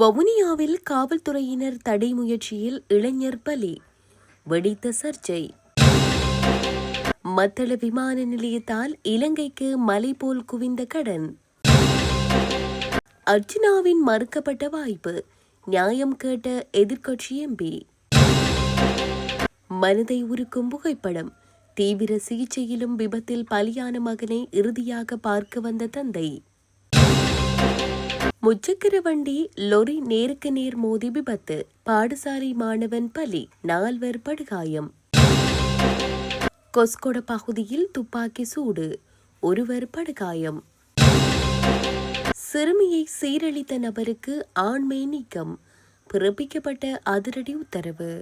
வவுனியாவில் காவல்துறையினர் தடை முயற்சியில் இளைஞர் பலி வெடித்த சர்ச்சை. மத்தள விமான நிலையத்தால் இலங்கைக்கு மலை போல் குவிந்த கடன். அர்ஜுனாவின் மறுக்கப்பட்ட வாய்ப்பு நியாயம் கேட்ட எதிர்க்கட்சி எம்பி. மனதை உருக்கும் புகைப்படம் தீவிர சிகிச்சையிலும் விபத்தில் பலியான மகனை இறுதியாக பார்க்க வந்த தந்தை. முச்சக்கர வண்டி லொரி நேருக்கு நேர் மோதி விபத்து. பாடசாலை மாணவன் பலி நால்வர் படுகாயம். கொஸ்கொட பகுதியில் துப்பாக்கி சூடு ஒருவர் படுகாயம். சிறுமியை சீரழித்த நபருக்கு ஆண்மை நீக்கம் பிறப்பிக்கப்பட்ட அதிரடி உத்தரவு.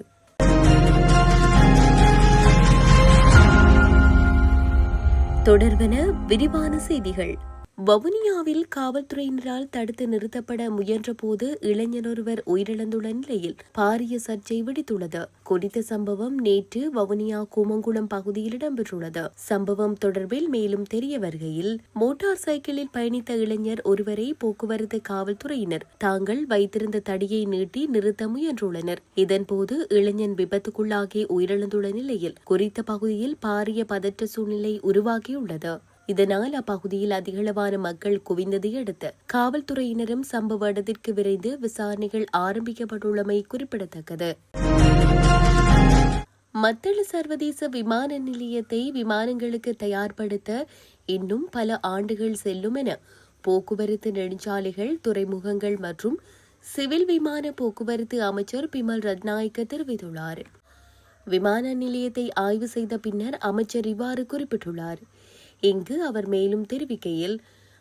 தொடர்வன விரிவான செய்திகள். வவுனியாவில் காவல்துறையினரால் தடுத்து நிறுத்தப்பட முயன்றபோது இளைஞர் ஒருவர் உயிரிழந்துள்ள நிலையில் பாரிய சர்ச்சை வெடித்துள்ளது. குறித்த சம்பவம் நேற்று வவுனியா கூமங்குளம் பகுதியில் இடம்பெற்றுள்ளது. சம்பவம் தொடர்பில் மேலும் தெரிய வருகையில் மோட்டார் சைக்கிளில் பயணித்த இளைஞர் ஒருவரை போக்குவரத்து காவல்துறையினர் தாங்கள் வைத்திருந்த தடியை நீட்டி நிறுத்த முயன்றுள்ளனர். இதன்போது இளைஞன் விபத்துக்குள்ளாகி உயிரிழந்துள்ள நிலையில் குறித்த பகுதியில் பாரிய பதற்ற சூழ்நிலை உருவாகியுள்ளது. இதனால் அப்பகுதியில் அதிகளவான மக்கள் குவிந்ததை அடுத்து காவல்துறையினரும் சம்பவ இடத்திற்கு விரைந்து விசாரணைகள் ஆரம்பிக்கப்பட்டுள்ளமை குறிப்பிடத்தக்கது. மத்தள சர்வதேச விமான நிலையத்தை விமானங்களுக்கு தயார்படுத்த இன்னும் பல ஆண்டுகள் செல்லும் என போக்குவரத்து நெடுஞ்சாலைகள் துறைமுகங்கள் மற்றும் சிவில் விமான போக்குவரத்து அமைச்சர் பிமல் ரத்நாயக்க தெரிவித்துள்ளார். விமான நிலையத்தை ஆய்வு செய்த பின்னர் அமைச்சர் இவ்வாறு குறிப்பிட்டுள்ளார். இங்கு அவர் மேலும் தெரிவிக்கையில்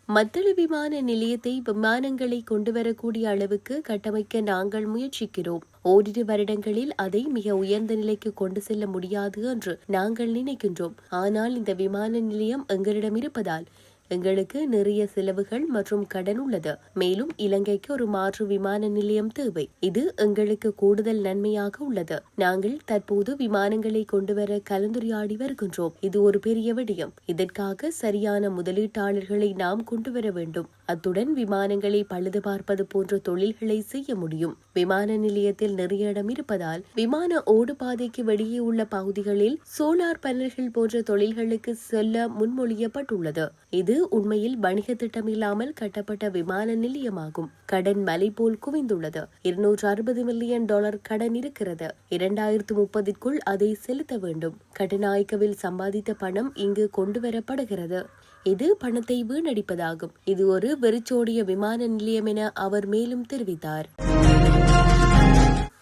மத்தள விமான நிலையத்தை விமானங்களை கொண்டுவரக்கூடிய அளவுக்கு கட்டமைக்க நாங்கள் முயற்சிக்கிறோம். ஓரிரு வருடங்களில் அதை மிக உயர்ந்த நிலைக்கு கொண்டு செல்ல முடியாது என்று நாங்கள் நினைக்கின்றோம். ஆனால் இந்த விமான நிலையம் எங்களிடம் இருப்பதால் எங்களுக்கு நிறைய செலவுகள் மற்றும் கடன் உள்ளது. மேலும் இலங்கைக்கு ஒரு மாற்று விமான நிலையம் தேவை. இது எங்களுக்கு கூடுதல் நன்மையாக உள்ளது. நாங்கள் தற்போது விமானங்களை கொண்டுவர கலந்துரையாடி வருகின்றோம். இது ஒரு பெரிய விடயம். இதற்காக சரியான முதலீட்டாளர்களை நாம் கொண்டு வர வேண்டும். அத்துடன் விமானங்களை பழுது பார்ப்பது போன்ற தொழில்களை செய்ய முடியும். விமான நிலையத்தில் நிறைய இடம் இருப்பதால் விமான ஓடுபாதைக்கு வெளியே உள்ள பகுதிகளில் சோலார் பேனல்கள் போன்ற தொழில்களுக்கு செல்ல முன்மொழியப்பட்டுள்ளது. இது உண்மையில் வணிக திட்டம் இல்லாமல் கட்டப்பட்ட விமான நிலையமாகும். கடன் மலை போல் குவிந்துள்ளது. இருநூற்று அறுபது மில்லியன் டாலர் கடன் இருக்கிறது. இரண்டாயிரத்து முப்பதிற்குள் அதை செலுத்த வேண்டும். கட்டநாயக்கவில் சம்பாதித்த பணம் இங்கு கொண்டு வரப்படுகிறது இது பணத்தை வீணடிப்பதாகும். இது ஒரு வெறிச்சோடிய விமான நிலையம் என அவர் மேலும் தெரிவித்தார்.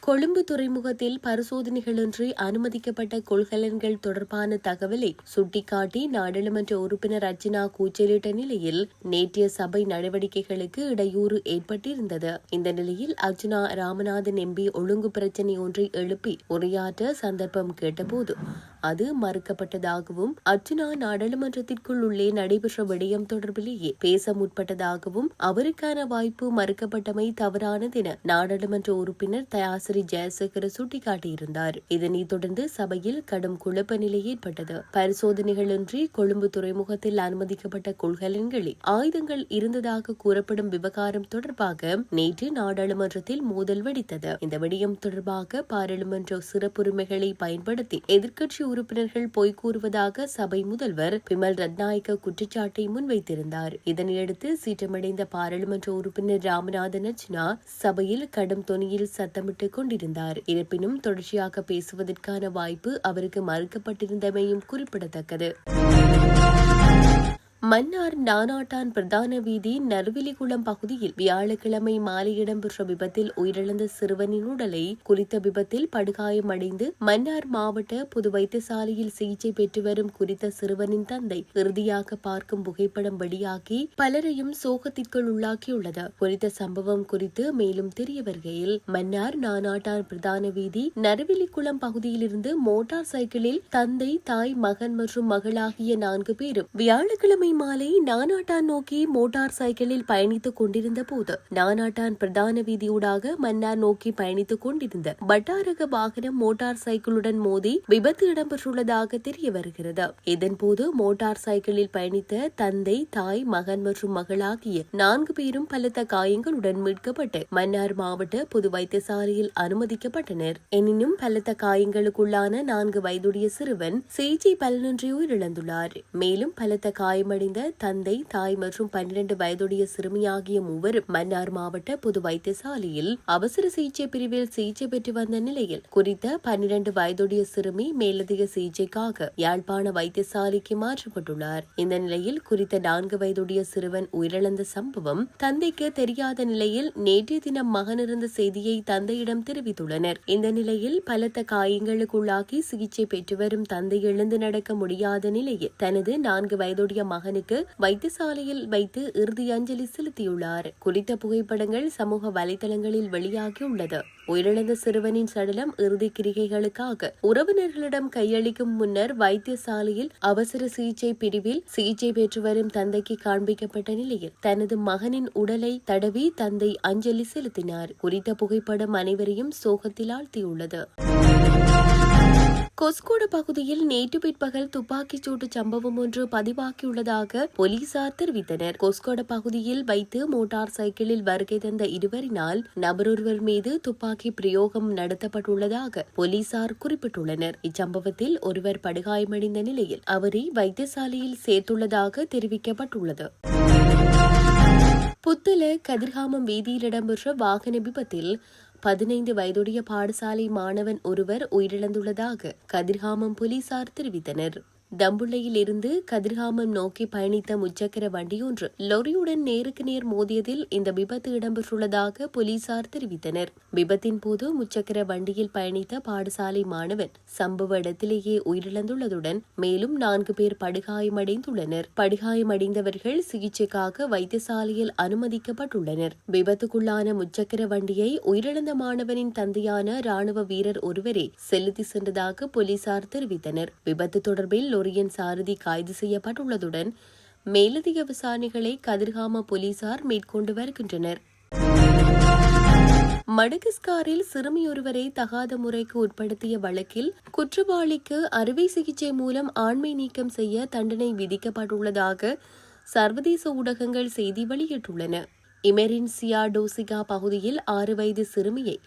கொழும்பு துறைமுகத்தில் பரிசோதனைகளின்றி அனுமதிக்கப்பட்ட கொள்கலன்கள் தொடர்பான தகவலை சுட்டிக்காட்டி நாடாளுமன்ற உறுப்பினர் அர்ச்சனா கூச்சலிட்ட நிலையில் நேற்றைய சபை நடவடிக்கைகளுக்கு இடையூறு ஏற்பட்டிருந்தது. இந்த நிலையில் அர்ச்சனா ராமநாதன் எம்பி ஒழுங்கு பிரச்சினை ஒன்றை எழுப்பி உரையாற்ற சந்தர்ப்பம் கேட்டபோது அது மறுக்கப்பட்டதாகவும் அர்ச்சனா நாடாளுமன்றத்திற்குள் உள்ளே நடைபெற்ற விடயம் தொடர்பிலேயே பேச முற்பட்டதாகவும் அவருக்கான வாய்ப்பு மறுக்கப்பட்டமை தவறானது என நாடாளுமன்ற உறுப்பினர் தயாசிரி ஜெயசேகர சுட்டிக்காட்டியிருந்தார். இதனைத் தொடர்ந்து சபையில் கடும் குழப்ப நிலை ஏற்பட்டது. பரிசோதனைகளின்றி கொழும்பு துறைமுகத்தில் அனுமதிக்கப்பட்ட கொள்கலன்களில் ஆயுதங்கள் இருந்ததாக கூறப்படும் விவகாரம் தொடர்பாக நேற்று நாடாளுமன்றத்தில் மோதல் வெடித்தது. இந்த விடயம் தொடர்பாக பாராளுமன்ற சிறப்புரிமைகளை பயன்படுத்தி எதிர்க்கட்சி உறுப்பினர்கள் பொய் கூறுவதாக சபை முதல்வர் பிமல் ரத்நாயக்க குற்றச்சாட்டை முன்வைத்திருந்தார். இதனையடுத்து சீற்றமடைந்த பாராளுமன்ற உறுப்பினர் ராமநாதன் அர்ச்சனா சபையில் கடும் தொனியில் சத்தமிட்டுக் கொண்டிருந்தார். இருப்பினும் தொடர்ச்சியாக பேசுவதற்கான வாய்ப்பு அவருக்கு மறுக்கப்பட்டிருந்தமையும் குறிப்பிடத்தக்கது. மன்னார் நானாட்டான் பிரதான வீதி நறுவிலிகுளம் பகுதியில் வியாழக்கிழமை மாலை இடம்பெற்ற விபத்தில் உயிரிழந்த சிறுவனின் உடலை குறித்த விபத்தில் படுகாயமடைந்து மன்னார் மாவட்ட பொது வைத்தியசாலையில் சிகிச்சை பெற்று வரும் குறித்த சிறுவனின் தந்தை இறுதியாக பார்க்கும் புகைப்படம் வெளியாகி பலரையும் சோகத்திற்குள் உள்ளாக்கியுள்ளது. குறித்த சம்பவம் குறித்து மேலும் தெரிய வருகையில் மன்னார் நானாட்டான் பிரதான வீதி நறுவிலிக்குளம் பகுதியிலிருந்து மோட்டார் சைக்கிளில் தந்தை தாய் மகன் மற்றும் மகளாகிய நான்கு பேரும் வியாழக்கிழமை மாலை நானாட்டான் நோக்கி மோட்டார் சைக்கிளில் பயணித்துக் கொண்டிருந்த போது நானாட்டான் பிரதான வீதியூடாக மன்னார் நோக்கி பயணித்துக் கொண்டிருந்த பட்டாரக வாகனம் மோட்டார் சைக்கிளுடன் மோதி விபத்து இடம்பெற்றுள்ளதாக தெரிய வருகிறது. இதன்போது மோட்டார் சைக்கிளில் பயணித்த தந்தை தாய் மகன் மற்றும் மகளாகிய நான்கு பேரும் பலத்த காயங்களுடன் மீட்கப்பட்டு மன்னார் மாவட்ட பொது வைத்தியசாலையில் அனுமதிக்கப்பட்டனர். எனினும் பலத்த காயங்களுக்குள்ளான நான்கு வயதுடைய சிறுவன் சிகிச்சை பலனின்றி உயிரிழந்துள்ளார். மேலும் பலத்த காயமடைந்த தந்தை தாய் மற்றும் பன்னிரண்டு வயதுடைய சிறுமியாகிய மூவரும் மன்னார் மாவட்ட பொது வைத்தியசாலையில் அவசர சிகிச்சை பிரிவில் சிகிச்சை பெற்று வந்த நிலையில் குறித்த பன்னிரண்டு வயதுடைய சிறுமி மேலதிக சிகிச்சைக்காக யாழ்ப்பாண வைத்தியசாலைக்கு மாற்றப்பட்டுள்ளார். இந்த நிலையில் குறித்த நான்கு வயதுடைய சிறுவன் உயிரிழந்த சம்பவம் தந்தைக்கு தெரியாத நிலையில் நேற்றைய தினம் மகன் இருந்த செய்தியை தந்தையிடம் தெரிவித்துள்ளனர். இந்த நிலையில் பலத்த காயங்களுக்குள்ளாகி சிகிச்சை பெற்று வரும் தந்தை எழுந்து நடக்க முடியாத நிலையில் தனது நான்கு வயதுடைய மகன் மகனுக்கு வைத்தியசாலையில் வைத்து இறுதி அஞ்சலி செலுத்தியுள்ளார். குறித்த புகைப்படங்கள் சமூக வலைதளங்களில் வெளியாகியுள்ளது. உயிரிழந்த சிறுவனின் சடலம் இறுதி கிரிகைகளுக்காக உறவினர்களிடம் கையளிக்கும் முன்னர் வைத்தியசாலையில் அவசர சிகிச்சை பிரிவில் சிகிச்சை பெற்று வரும் தந்தைக்கு காண்பிக்கப்பட்ட நிலையில் தனது மகனின் உடலை தடவி தந்தை அஞ்சலி செலுத்தினார். குறித்த புகைப்படம் அனைவரையும் சோகத்தில் ஆழ்த்தியுள்ளது. கொஸ்கோடு பகுதியில் நேற்று பிற்பகல் துப்பாக்கிச் சூட்டு சம்பவம் ஒன்று பதிவாகியுள்ளதாக போலீசார் தெரிவித்தனர். கொஸ்கோட பகுதியில் வைத்து மோட்டார் சைக்கிளில் வருகை தந்த இருவரினால் நபரொருவர் மீது துப்பாக்கி பிரயோகம் நடத்தப்பட்டுள்ளதாக போலீசார் குறிப்பிட்டுள்ளனர். இச்சம்பவத்தில் ஒருவர் படுகாயமடைந்த நிலையில் அவரை வைத்தியசாலையில் சேர்த்துள்ளதாக தெரிவிக்கப்பட்டுள்ளது. புத்தல கதிர்காமம் வீதியில் இடம்பெற்ற வாகன விபத்தில் பதினைந்து வயதுடைய பாடசாலை மாணவன் ஒருவர் உயிரிழந்துள்ளதாக கதிர்காமம் போலீசார் தெரிவித்தனர். தம்புள்ளையில் இருந்து கதிர்காமம் நோக்கி பயணித்த முச்சக்கர வண்டியொன்று லொரியுடன் நேருக்கு நேர் மோதியதில் இந்த விபத்து இடம்பெற்றுள்ளதாக போலீசார் தெரிவித்தனர். விபத்தின் போது முச்சக்கர வண்டியில் பயணித்த பாடசாலை மாணவன் சம்பவ இடத்திலேயே உயிரிழந்துள்ளதுடன் மேலும் நான்கு பேர் படுகாயமடைந்துள்ளனர். படுகாயமடைந்தவர்கள் சிகிச்சைக்காக வைத்தியசாலையில் அனுமதிக்கப்பட்டுள்ளனர். விபத்துக்குள்ளான முச்சக்கர வண்டியை உயிரிழந்த மாணவனின் தந்தையான ராணுவ வீரர் ஒருவரே செலுத்தி சென்றதாக போலீசார் தெரிவித்தனர். விபத்து தொடர்பில் லொரியன் சாரதி கைது செய்யப்பட்டுள்ளதுடன் மேலதிக விசாரணைகளை கதிர்காம போலீசார் மேற்கொண்டு வருகின்றனர். மடகஸ்காரில் சிறுமியொருவரை தகாத முறைக்கு உட்படுத்திய வழக்கில் குற்றவாளிக்கு அறுவை சிகிச்சை மூலம் ஆண்மை நீக்கம் செய்ய தண்டனை விதிக்கப்பட்டுள்ளதாக சர்வதேச ஊடகங்கள் செய்தி வெளியிட்டுள்ளன. இமெரின் சியாடோசிகா பகுதியில் ஆறு வயது சிறுமியை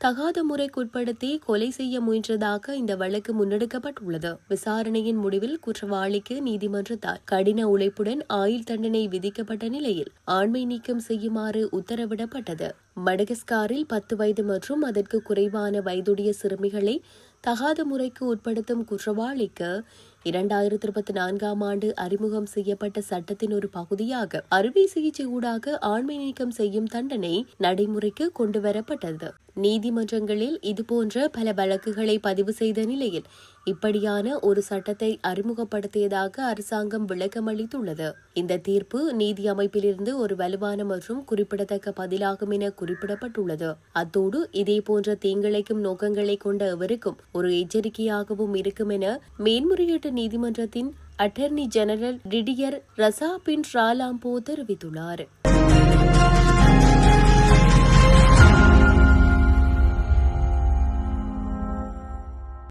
தகாத முறைக்குட்படுத்தி கொலை செய்ய முயன்றதாக இந்த வழக்கு முன்னெடுக்கப்பட்டுள்ளது. விசாரணையின் முடிவில் குற்றவாளிக்கு நீதிமன்றத்தால் கடின உழைப்புடன் ஆயுள் தண்டனை விதிக்கப்பட்ட நிலையில் ஆண்மை நீக்கம் செய்யுமாறு உத்தரவிடப்பட்டது. மடகஸ்காரில் பத்து வயது மற்றும் அதற்கு குறைவான வயதுடைய சிறுமிகளை தகாத முறைக்கு உட்படுத்தும் குற்றவாளிக்கு இரண்டாயிரத்தி இருபத்தி நான்காம் ஆண்டு அறிமுகம் செய்யப்பட்ட சட்டத்தின் ஒரு பகுதியாக அறுவை சிகிச்சை ஊடாக ஆண்மை நீக்கம் செய்யும் தண்டனை நடைமுறைக்கு கொண்டுவரப்பட்டது. நீதிமன்றங்களில் இதுபோன்ற பல வழக்குகளை பதிவு செய்த நிலையில் இப்படியான ஒரு சட்டத்தை அறிமுகப்படுத்தியதாக அரசாங்கம் விளக்கமளித்துள்ளது இந்த தீர்ப்பு நீதி அமைப்பிலிருந்து ஒரு வலுவான மற்றும் குறிப்பிடத்தக்க பதிலாகும் என குறிப்பிடப்பட்டுள்ளது. அத்தோடு இதேபோன்ற தீங்கிழைக்கும் நோக்கங்களை கொண்ட எவருக்கும் ஒரு எச்சரிக்கையாகவும் இருக்கும் என மேன்முறையீட்டு நீதிமன்றத்தின் attorney general Didier Razafindralambo தெரிவித்துள்ளார்.